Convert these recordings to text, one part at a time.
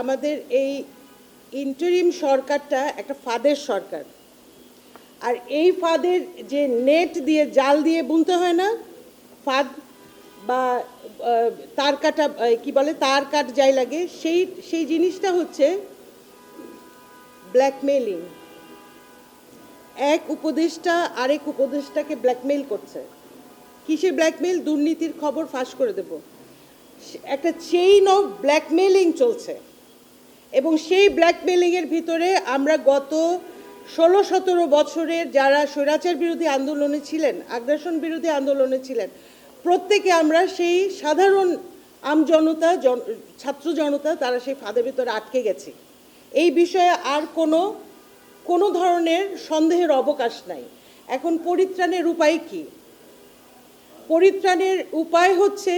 আমাদের এই ইন্টারিম সরকারটা একটা ফাঁদের সরকার। আর এই ফাঁদের যে নেট দিয়ে জাল দিয়ে বুনতে হয় না, ফাঁদ বা তার কাটা কি বলে, তার কাট যাই লাগে, সেই সেই জিনিসটা হচ্ছে ব্ল্যাকমেলিং এক উপদেষ্টা আরেক উপদেষ্টাকে ব্ল্যাকমেইল করছে। কিসে ব্ল্যাকমেইল দুর্নীতির খবর ফাঁস করে দেব। একটা চেইন অফ ব্ল্যাকমেলিং চলছে। এবং সেই ব্ল্যাকমেলিংয়ের ভিতরে আমরা গত ষোলো, সতেরো বছরের যারা স্বৈরাচার বিরোধী আন্দোলনে ছিলেন, আগ্রাসন বিরোধী আন্দোলনে ছিলেন, প্রত্যেকে আমরা সেই সাধারণ আমজনতা জন, ছাত্র জনতা, তারা সেই ফাঁদের ভিতরে আটকে গেছে। এই বিষয়ে আর কোনো কোনো ধরনের সন্দেহের অবকাশ নাই। এখন পরিত্রাণের উপায় কি? পরিত্রাণের উপায় হচ্ছে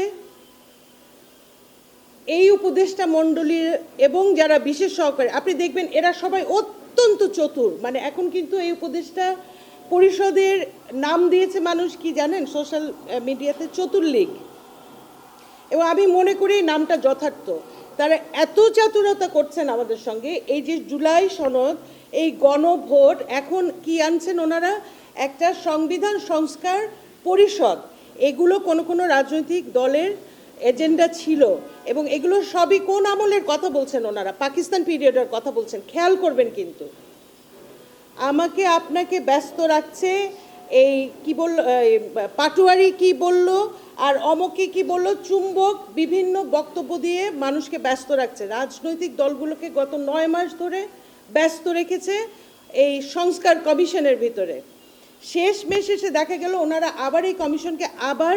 এই উপদেষ্টা মণ্ডলীর এবং যারা বিশেষ সহকারী, আপনি দেখবেন এরা সবাই অত্যন্ত চতুর। মানে এখন কিন্তু এই উপদেষ্টা পরিষদের নাম দিয়েছে মানুষ কি জানেন? সোশ্যাল মিডিয়াতে চতুর্লীগ এবং আমি মনে করি নামটা যথার্থ। তারা এত চাতুরতা করছেন আমাদের সঙ্গে। এই যে জুলাই সনদ, এই গণভোট, এখন কি আনছেন ওনারা? একটা সংবিধান সংস্কার পরিষদ। এগুলো কোনো কোনো রাজনৈতিক দলের এজেন্ডা ছিল এবং এগুলো সবই কোন আমলের কথা বলছেন ওনারা? পাকিস্তান পিরিয়ডের কথা বলছেন। খেয়াল করবেন কিন্তু। আমাকে আপনাকে ব্যস্ত রাখছে এই কি বলল পাটুয়ারি কি বলল আর অমকে কি বলল, চুম্বক বিভিন্ন বক্তব্য দিয়ে মানুষকে ব্যস্ত রাখছে। রাজনৈতিক দলগুলোকে গত নয় মাস ধরে ব্যস্ত রেখেছে এই সংস্কার কমিশনের ভিতরে। শেষ মেশ এসে দেখা গেল ওনারা আবার এই কমিশনকে আবার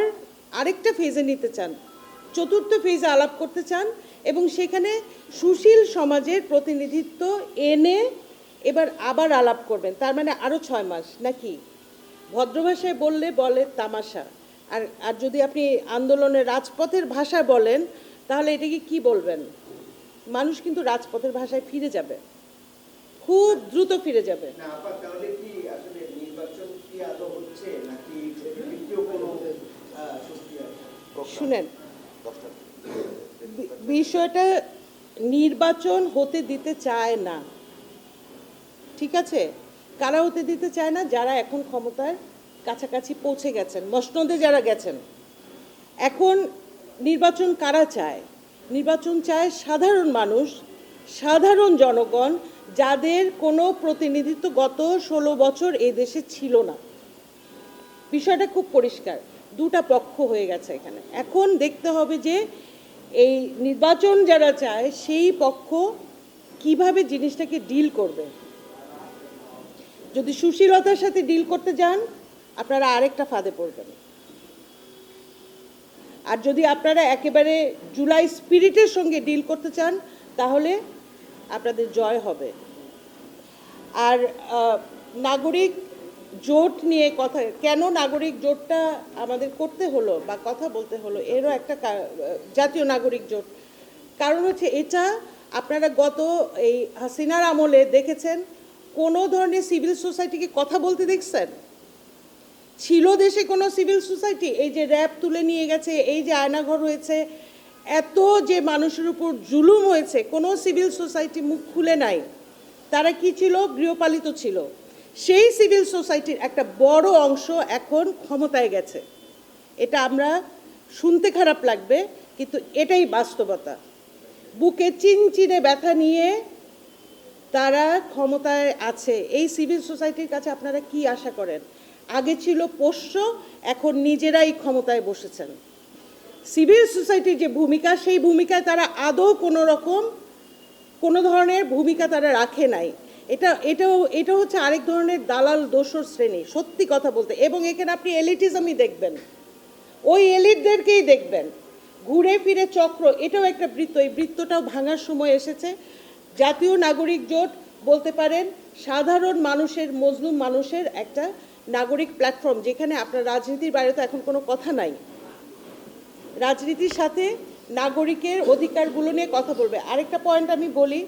আরেকটা ফেজে নিতে চান। চতুর্থ ফেজে আলাপ করতে চান এবং সেখানে সুশীল সমাজের প্রতিনিধিত্ব এনে এবার আবার আলাপ করবেন। তার মানে আরও ছয় মাস নাকি? ভদ্রভাষায় বললে বলে তামাশা। আর আর যদি আপনি আন্দোলনের রাজপথের ভাষা বলেন তাহলে এটাকে কি বলবেন? মানুষ কিন্তু রাজপথের ভাষায় ফিরে যাবে। খুব দ্রুত ফিরে যাবে। না বিষয়টা নির্বাচন হতে দিতে চায় না। ঠিক আছে? কারা হতে দিতে চায় না? যারা এখন ক্ষমতার কাছাকাছি পৌঁছে গেছেন, মসনদে যারা গেছেন। এখন নির্বাচন কারা চায়? নির্বাচন চায় সাধারণ মানুষ, সাধারণ জনগণ, যাদের কোনো প্রতিনিধিত্ব গত ষোলো বছর এই দেশে ছিল না। বিষয়টা খুব পরিষ্কার। দুটা পক্ষ হয়ে গেছে এখানে। এখন দেখতে হবে যে এই নির্বাচন যারা চায়, সেই পক্ষ কীভাবে জিনিসটাকে ডিল করবে? যদি সুশীলতার সাথে ডিল করতে যান, আপনারা আরেকটা ফাঁদে পড়বেন। আর যদি আপনারা একেবারে জুলাই স্পিরিটের সঙ্গে ডিল করতে চান, তাহলে আপনাদের জয় হবে। আর নাগরিক জোট নিয়ে কথা, কেন নাগরিক জোটটা আমাদের করতে হলো বা কথা বলতে হলো, এরও একটা জাতীয় নাগরিক জোট। কারণ হচ্ছে এটা আপনারা গত এই হাসিনার আমলে দেখেছেন, কোনো ধরনের সিভিল সোসাইটিকে কথা বলতে দেখছেন? ছিল দেশে কোনো সিভিল সোসাইটি? এই যে র্যাব তুলে নিয়ে গেছে, এই যে আয়নাঘর হয়েছে, এত যে মানুষের উপর জুলুম হয়েছে, কোনো সিভিল সোসাইটি মুখ খুলে নাই। তারা কি ছিল? গৃহপালিত ছিল। সেই সিভিল সোসাইটির একটা বড় অংশ এখন ক্ষমতায় গেছে। এটা আমরা শুনতে খারাপ লাগবে, কিন্তু এটাই বাস্তবতা। বুকে চিনচিনে ব্যথা নিয়ে তারা ক্ষমতায় আছে। এই সিভিল সোসাইটির কাছে আপনারা কি আশা করেন? আগে ছিল পোষ্য, এখন নিজেরাই ক্ষমতায় বসেছেন। সিভিল সোসাইটির যে ভূমিকা, সেই ভূমিকায় তারা আদৌ কোনো রকম কোনো ধরনের ভূমিকা তারা রাখে নাই। এটা, এটাও, এটা হচ্ছে আরেক ধরনের দালাল দোসর শ্রেণি, সত্যি কথা বলতে। এবং এখানে আপনি এলিটিজমই দেখবেন। ওই এলিটদেরকেই দেখবেন। ঘুরে ফিরে চক্র, এটাও একটা বৃত্ত, এই বৃত্তটাও ভাঙার সময় এসেছে। জাতীয় নাগরিক জোট, বলতে পারেন, সাধারণ মানুষের, মজলুম মানুষের একটা নাগরিক প্ল্যাটফর্ম যেখানে আপনার রাজনীতির বাইরে তো এখন কোনো কথা নাই। রাজনীতির সাথে নাগরিকের অধিকারগুলো নিয়ে কথা বলবে। আরেকটা পয়েন্ট আমি বলি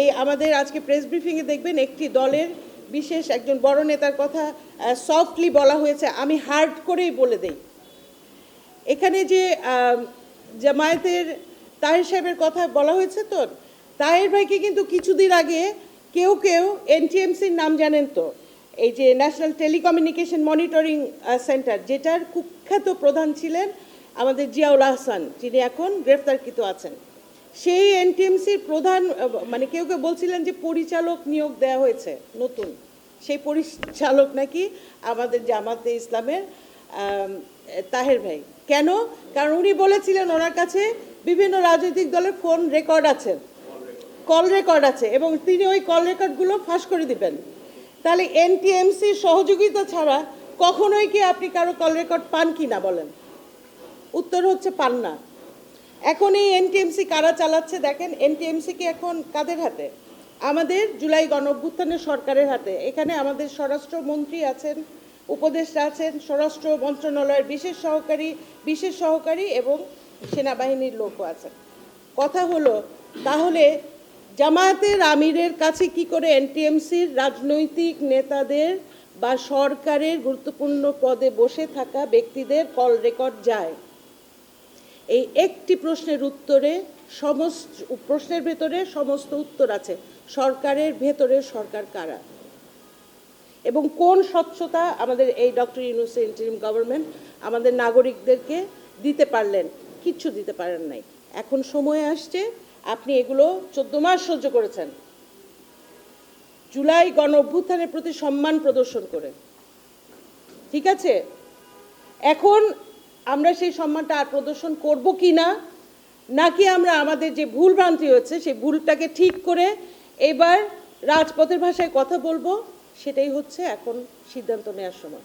এই আমাদের আজকে প্রেস ব্রিফিংয়ে দেখবেন একটি দলের বিশেষ একজন বড় নেতার কথা সফটলি বলা হয়েছে। আমি হার্ড করেই বলে দেই। এখানে যে জামায়াতের তাহির সাহেবের কথা বলা হয়েছে তো, তাহের ভাইকে কিন্তু কিছুদিন আগে কেউ কেউ এনটিএমসির নাম জানেন তো, এই যে ন্যাশনাল টেলিকমিউনিকেশন মনিটরিং সেন্টার যেটার কুখ্যাত প্রধান ছিলেন আমাদের জিয়াউল আহসান, যিনি এখন গ্রেফতারকৃত আছেন। সেই এনটিএমসির প্রধান মানে কেউ কেউ বলছিলেন যে পরিচালক নিয়োগ দেওয়া হয়েছে, নতুন। সেই পরিচালক নাকি আমাদের জামাতে ইসলামের তাহের ভাই। কেন? কারণ উনি বলেছিলেন ওনার কাছে বিভিন্ন রাজনৈতিক দলের ফোন রেকর্ড আছে। কল রেকর্ড আছে এবং তিনি ওই কল রেকর্ডগুলো ফাঁস করে দিবেন। তাহলে এনটিএমসির সহযোগিতা ছাড়া কখনোই কি আপনি কারও কল রেকর্ড পান কি না বলেন? উত্তর হচ্ছে পান না। এখন এই এনটিএমসি কারা চালাচ্ছে দেখেন এনটিএমসি কি এখন কাদের হাতে? আমাদের জুলাই গণঅভ্যুত্থানের সরকারের হাতে। এখানে আমাদের স্বরাষ্ট্রমন্ত্রী আছেন, উপদেষ্টা আছেন, স্বরাষ্ট্র মন্ত্রণালয়ের বিশেষ সহকারী বিশেষ সহকারী এবং সেনাবাহিনীর লোকও আছেন। কথা হলো, তাহলে জামায়াতের আমিরের কাছে কি করে এনটিএমসির রাজনৈতিক নেতাদের বা সরকারের গুরুত্বপূর্ণ পদে বসে থাকা ব্যক্তিদের কল রেকর্ড যায়? এই একটি প্রশ্নের উত্তরে সমস্ত, প্রশ্নের ভেতরে সমস্ত উত্তর আছে, সরকারের ভেতরে সরকার কারা? এবং কোন স্বচ্ছতা আমাদের এই ডক্টর ইউনুস ইন্টারিম গভর্নমেন্ট আমাদের নাগরিকদেরকে দিতে পারলেন? কিচ্ছু দিতে পারেন নাই। এখন সময় আসছে, আপনি এগুলো চোদ্দ মাস সহ্য করেছেন। জুলাই গণ অভ্যুত্থানের প্রতি সম্মান প্রদর্শন করে। ঠিক আছে? এখন আমরা সেই সম্মানটা আর প্রদর্শন করব কি না? নাকি আমরা আমাদের যে ভুল ভ্রান্তি হচ্ছে সেই ভুলটাকে ঠিক করে এবার রাজপথের ভাষায় কথা বলব? সেটাই হচ্ছে এখন সিদ্ধান্ত নেওয়ার সময়।